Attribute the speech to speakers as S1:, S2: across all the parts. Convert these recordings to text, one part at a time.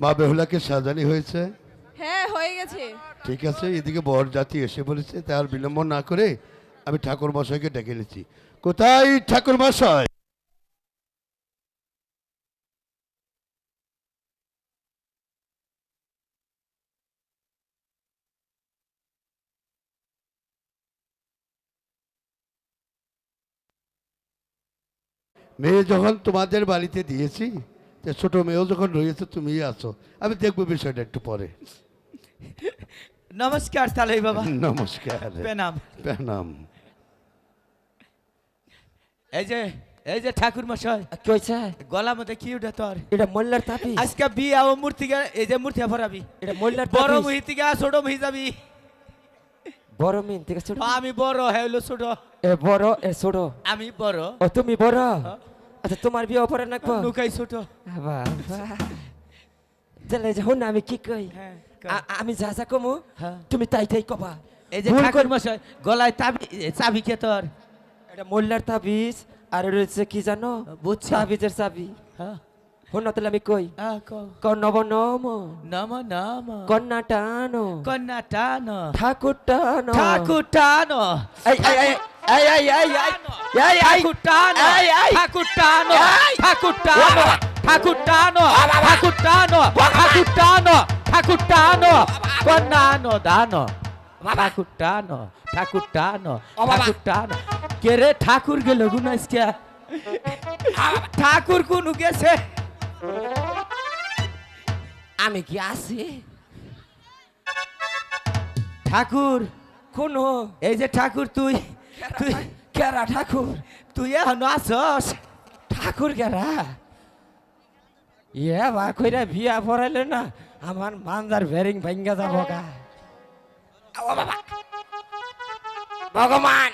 S1: মা বেহুলাকে সাজানি হয়েছে।
S2: হ্যাঁ হয়ে গেছে।
S1: ঠিক আছে এদিকে বর জাতি এসে বলেছে তাই আর বিলম্ব না করে আমি ঠাকুর মশাইকে ডেকে নিচ্ছি কোথায় ঠাকুর মশাই মেয়ে যখন তোমাদের বাড়িতে দিয়েছি তা ছোট মেয়েও যখন রয়েছে তুমি আছো। আমি দেখব বিষয়টা একটু পরে।
S3: নমস্কার তালই বাবা।
S1: নমস্কার।
S3: প্রণাম।
S1: প্রণাম।
S3: এই যে এই যে ঠাকুর মশাই।
S4: কি হয়েছে
S3: গলা মধ্যে কি উঠে তোর?
S4: এটা মোল্লার তাপি।
S3: আজকে বিয়া ও মূর্তি এই যে মূর্তি ভরাবি
S4: এটা মোল্লার
S3: বড়। মুহি থেকে ছোট মুহি যাবি।
S4: বড় মিন থেকে ছোট?
S3: আমি বড় হইল ছোট।
S4: এ বড় এ ছোট।
S3: আমি বড়।
S4: ও তুমি বড়?
S3: হ্যাঁ।
S4: আচ্ছা তোমার বিয়ে অপরে নাকবো?
S3: নুকাই ছোট।
S4: বাবা তাহলে যখন আমি কি কই?
S3: হ্যাঁ,
S4: আমি যা যা কমু
S3: হ্যাঁ।
S4: তুমি তাই তাই কবা।
S3: এই যে ঠাকুর মশাই গলায় তাবি চাবি কে তোর?
S4: এটা মোল্লার তাবিজ আর রয়েছে কি জানো?
S3: বুঝছি।
S4: তাবিজের চাবি।
S3: হ্যাঁ।
S4: হন তাহলে আমি কই। ক নব নম
S3: নম নম
S4: কন্যা টানো
S3: কন্যা টানো
S4: ঠাকুর টানো
S3: ঠাকুর টানো
S4: এই এই এই এই এই এই এই এই এই
S3: ঠাকুর টানো। ঠাকুর টানো ঠাকুর টানো ঠাকুর টানো ঠাকুর টানো ঠাকুর টানো ঠাকুর টানো কন্যানো দানো ঠাকুর টানো ঠাকুর টানো ঠাকুর টানো কে রে ঠাকুর গেল গুনাইসকে ঠাকুর কোন গেছে
S4: আমি কি আছি?
S3: ঠাকুর,
S4: কোন,
S3: এই যে ঠাকুর তুই তুই,
S4: কেরা ঠাকুর?
S3: তুই এখন আসস
S4: ঠাকুর কেরা? ইয়ে বা কইরা বিয়া পড়াইলে না, আমার মানজার বেরিং ভাঙ্গা যাব গা। ভগবান!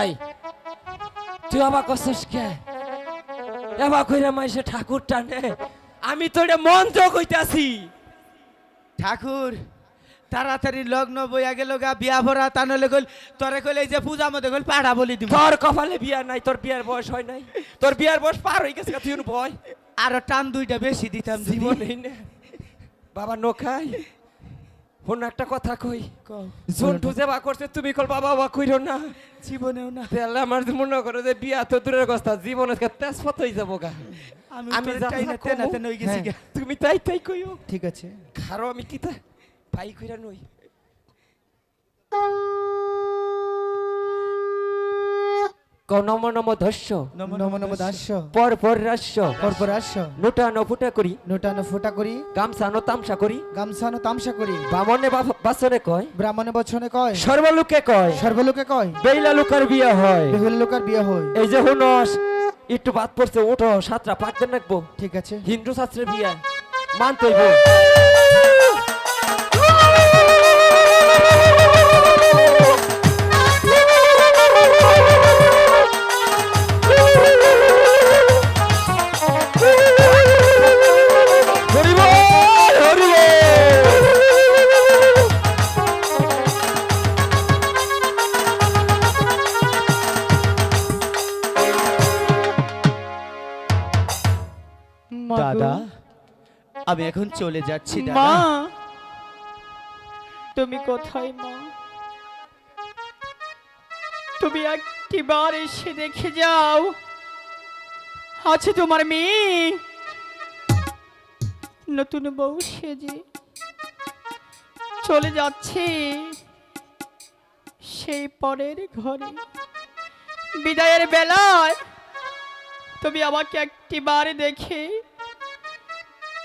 S4: এই তুই আবার কছিস কে? এবার কইরা মাইসে ঠাকুর টানে। আমি তো এটা মন্ত্র কইতাছি।
S3: ঠাকুর তাড়াতাড়ি লগ্ন বইয়া গেল গা বিয়া ভরা তা নলে গল তোরে কইলে এই যে পূজা মধ্যে গল পাড়া বলি দিব
S4: তোর কপালে বিয়া নাই তোর বিয়ার বয়স হয় নাই। তোর বিয়ার বয়স পার হয়ে গেছে তুই ভয়
S3: আরও টান দুইটা বেশি দিতাম
S4: জীবন। বাবা নখাই হন একটা কথা কই। জন্টু যে বা করছে তুমি কল বাবা বা কইরো না।
S3: জীবনেও না।
S4: তাহলে আমার মনে করো যে বিয়া তো দূরের কথা জীবনে তেজপাত হয়ে যাব গা।
S3: আমি
S4: আমি না
S3: তেনা তেনা হই গেছি
S4: হ্যাঁ, তুমি তাই তাই কইও।
S3: ঠিক আছে।
S4: খারো আমি কি তা? ভাই কইরা নই ক নম নম ধস্য
S3: নম
S5: নম দাস্য
S4: পর পর রাস্য
S5: কর্পরাস্য
S4: নোটানো ফুটা করি
S5: নোটানো ফোটা করি
S4: গামছানো তামসা করি
S5: গামছানো তামসা করি
S4: বামনে বা- বাসনে কয়
S5: ব্রাহ্মণে বচনে কয়
S4: সর্বলোকে কয়
S5: সর্বলোকে কয়
S4: বেইলা লোকের বিয়ে হয়।
S5: বেহুল লোকার বিয়ে হয়।
S4: এই যে হুনস একটু বাদ পড়ছে ওঠো সাতটা পাকতে নাকবো
S5: ঠিক আছে।
S4: হিন্দু শাস্ত্রের বিয়ে মানতেইব
S3: দাদা আমি এখন চলে যাচ্ছি
S6: মা তুমি কোথায় মা? তুমি একটিবার এসে দেখে যাও। আছে তোমার মেয়ে। নতুন বউ সেজে চলে যাচ্ছে সেই পরের ঘরে। বিদায়ের বেলায় তুমি আমাকে একটিবার দেখে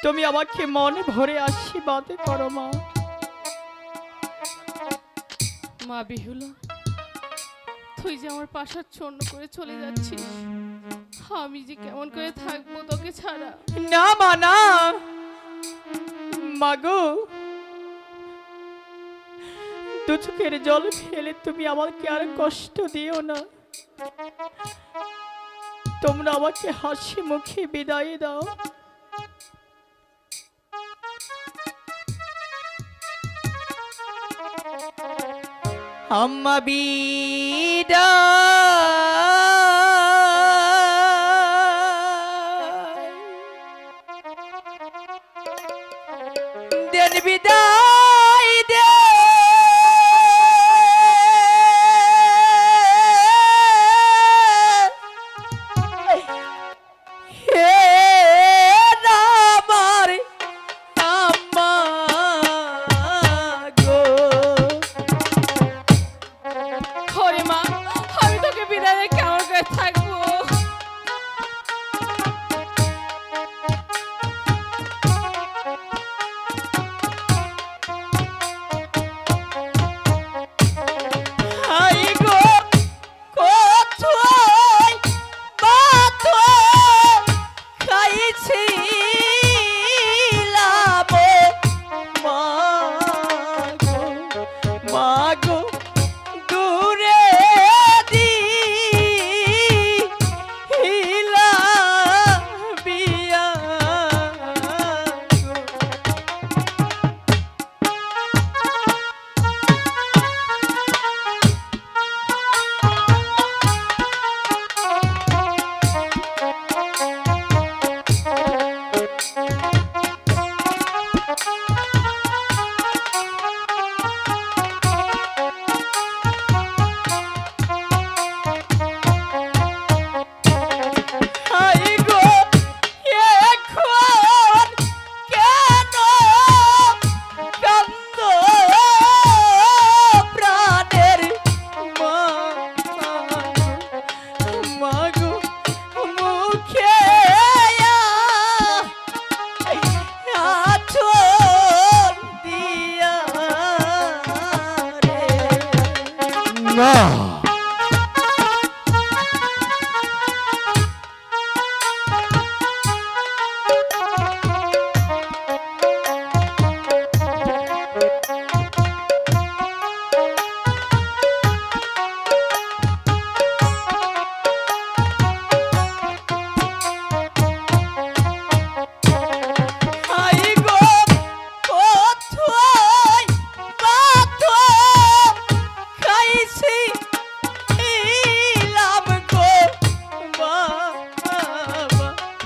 S6: তুমি আমাকে মনে ভরে আশীর্বাদ করো মা।
S2: মা বিহুলা তুই যে আমার পাশাচ্ছন্ন করে চলে যাচ্ছিস আমি যে কেমন করে থাকব তোকে ছাড়া?
S6: না মা না। মাগো দু চোখের জল ফেলে তুমি আমাকে আর কষ্ট দিও না। তোমরা আমাকে হাসি মুখে বিদায় দাও। أما بيدار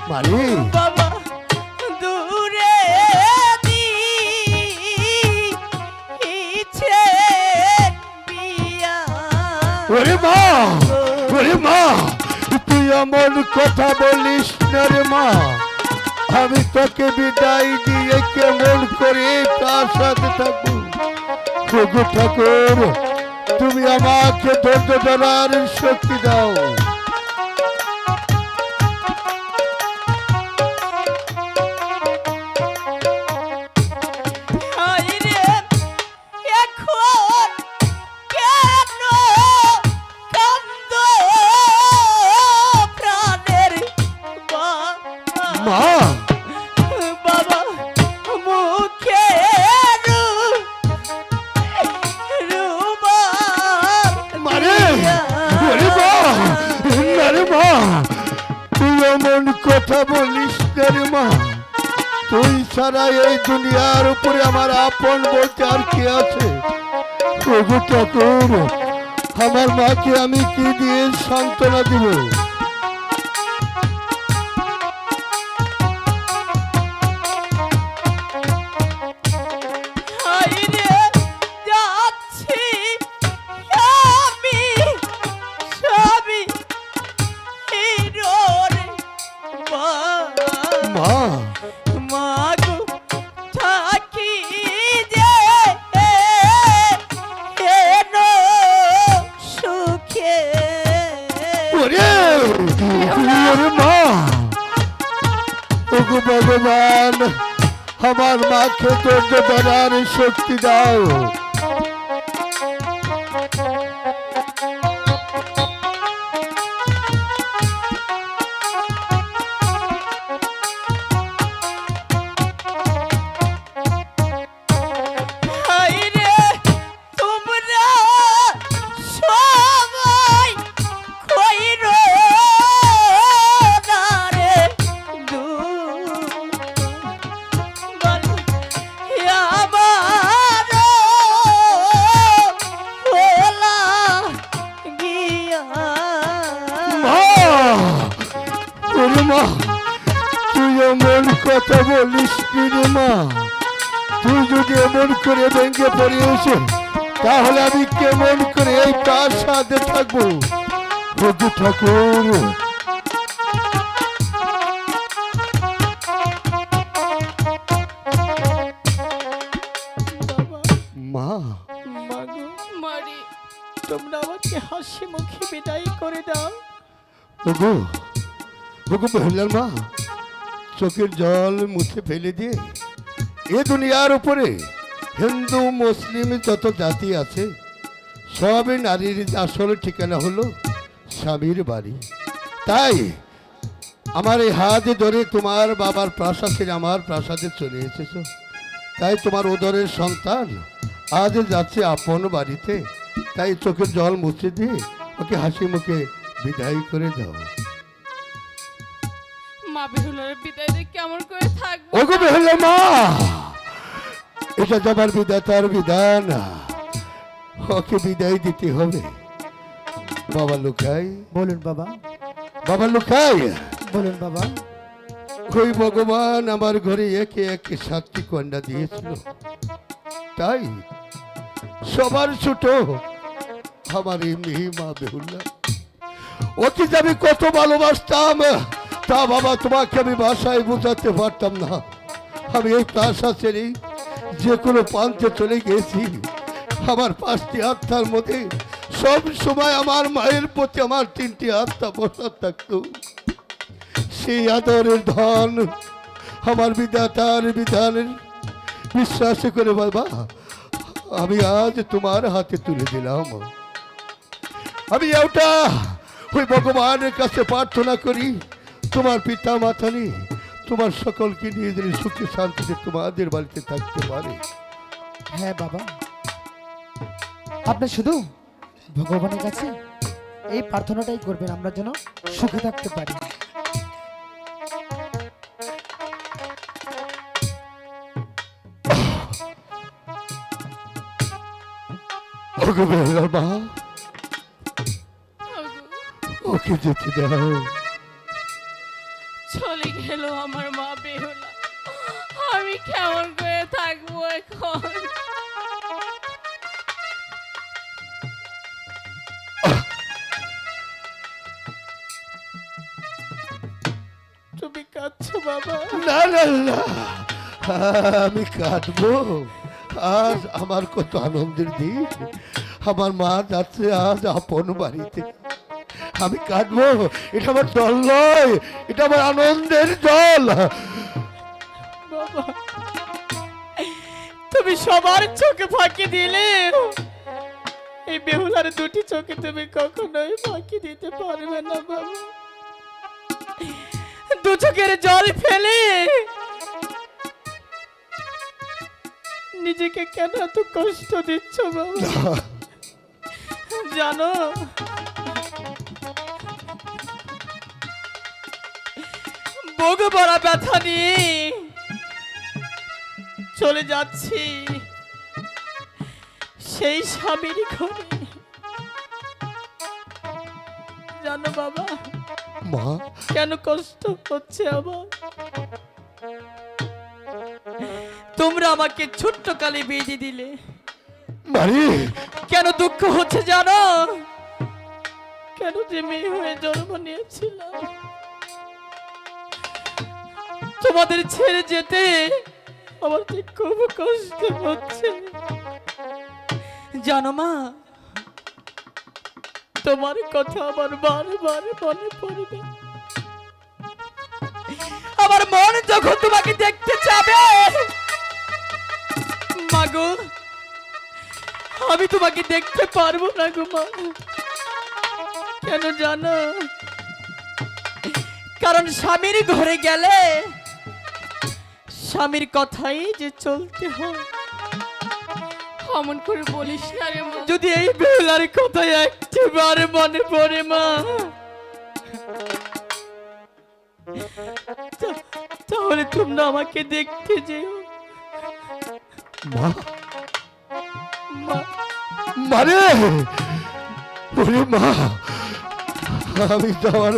S1: মারি
S6: বাবা দূরে দি ইচ্ছে বিয়া
S1: ওরে মা ওরে মা তুই এমন কথা বলিস না রে মা। আমি তোকে বিদায় দিয়ে কেমন করে তার সাথে থাকব? প্রভু ঠাকুর তুমি আমাকে ধৈর্য ধরার শক্তি দাও। তুই এমন কথা বলিস না মা? তুই ছাড়া এই দুনিয়ার উপরে আমার আপন বলতে আর কি আছে? প্রভু ঠাকুর, আমার মাকে আমি কি দিয়ে সান্ত্বনা দিব? শক্তি দাও। কথা বলিস মা তুই যদি এমন করে ভেঙে পড়িয়েছ তাহলে আমি কেমন করে এই তার সাথে থাকব? ওগো ঠাকুর। মা।
S6: তোমরা আমাকে হাসি মুখে বিদায় করে দাও।
S1: ওগো ওগো মহিলার মা চোখের জল মুছে ফেলে দিয়ে, এ দুনিয়ার উপরে হিন্দু, মুসলিম যত জাতি আছে সবই নারীর আসল ঠিকানা হলো স্বামীর বাড়ি। তাই আমার এই হাত ধরে তোমার বাবার প্রাসাদ থেকে আমার প্রাসাদে চলে এসেছ। তাই তোমার ওদরের সন্তান আজ যাচ্ছে আপন বাড়িতে। তাই চোখের জল মুছে দিয়ে ওকে হাসি মুখে বিদায় করে দাও।
S2: মা বেহুলার বিদায় দিয়ে কেমন করে থাকব
S1: ওগো বেহলা মা! এটা তোমার বিধাতার বিধান। ওকে বিদায় দিতে হবে। বাবা লুকাই।
S5: বলুন বাবা।
S1: বাবা লুকাই।
S5: বলুন বাবা।
S1: ওই ভগবান আমার ঘরে একে একে সাতটি কন্যা দিয়েছিল। তাই সবার ছোট আমার এই মেয়ে মা বেহুল্লা ওকে যে আমি কত ভালোবাসতাম তা বাবা, তোমাকে আমি বাসায় বোঝাতে পারতাম না। আমি এই প্রাসা ছেড়ে যে কোনো প্রান্তে চলে গেছি। আমার পাঁচটি আত্মার মধ্যে সব সময় আমার মায়ের প্রতি আমার তিনটি আত্মা বসা থাকতো। সেই আদরের ধন আমার বিধাতার বিধানের বিশ্বাস করে বাবা, আমি আজ তোমার হাতে তুলে দিলাম। আমি ওটা ওই ভগবানের কাছে প্রার্থনা করি। তোমার পিতা মাতা নিয়ে তোমার সকলকে নিয়ে যেন সুখে শান্তিতে তোমাদের বাড়িতে থাকতে পারে।
S5: হ্যাঁ বাবা। আপনি শুধু ভগবানের কাছে এই প্রার্থনাটাই করবেন আমরা যেন সুখে থাকতে পারি।
S1: মা ওকে যেতে দাও।
S2: আমার মা বেহুলা। আমি কেমন করে থাকব এখন?
S6: তুমি কাঁদছো, বাবা?
S1: না না না। আমি কাটবো আজ আমার কত আনন্দের দিন। আমার মা যাচ্ছে আজ আপন বাড়িতে। আমি কাটবো এটা আমার জল নয় এটা আমার আনন্দের জল
S6: তুমি সবার চোখে ফাঁকি দিলে। এই বেহুলার দুটি চোখে তুমি কখনোই ফাঁকি দিতে পারবে না বাবা। দু চোখের জল ফেলে। নিজেকে কেন এত কষ্ট দিচ্ছ বাবা? জানো বগ বড় ব্যথা নিয়ে চলে যাচ্ছি। সেই স্বামীর ঘরে। জানো বাবা
S1: মা?
S6: কেন কষ্ট হচ্ছে আমার? তোমরা আমাকে ছোট্ট কালে দিয়ে দিলে কেন দুঃখ হচ্ছে জানো? কেন যে মেয়ে হয়ে জন্ম নিয়েছিলাম? তোমাদের ছেড়ে যেতে আমার যে খুব কষ্ট হচ্ছে। জানো মা, তোমার কথা আমার বারবার মনে পড়বে আমার মন যখন তোমাকে দেখতে চাবে মাগো আমি তোমাকে দেখতে পারব না গো মা। কেন জানো? কারণ স্বামীর ঘরে গেলে স্বামীর কথাই যে চলতে হয়।
S2: অমন করে বলিস না রে মা।
S6: যদি এই বেলার কথা একটিবার মনে পড়ে মা। তাহলে তোমরা আমাকে দেখতে যেও।
S1: মা।
S6: মা।
S1: মারে ওরে মা আমি যাওয়ার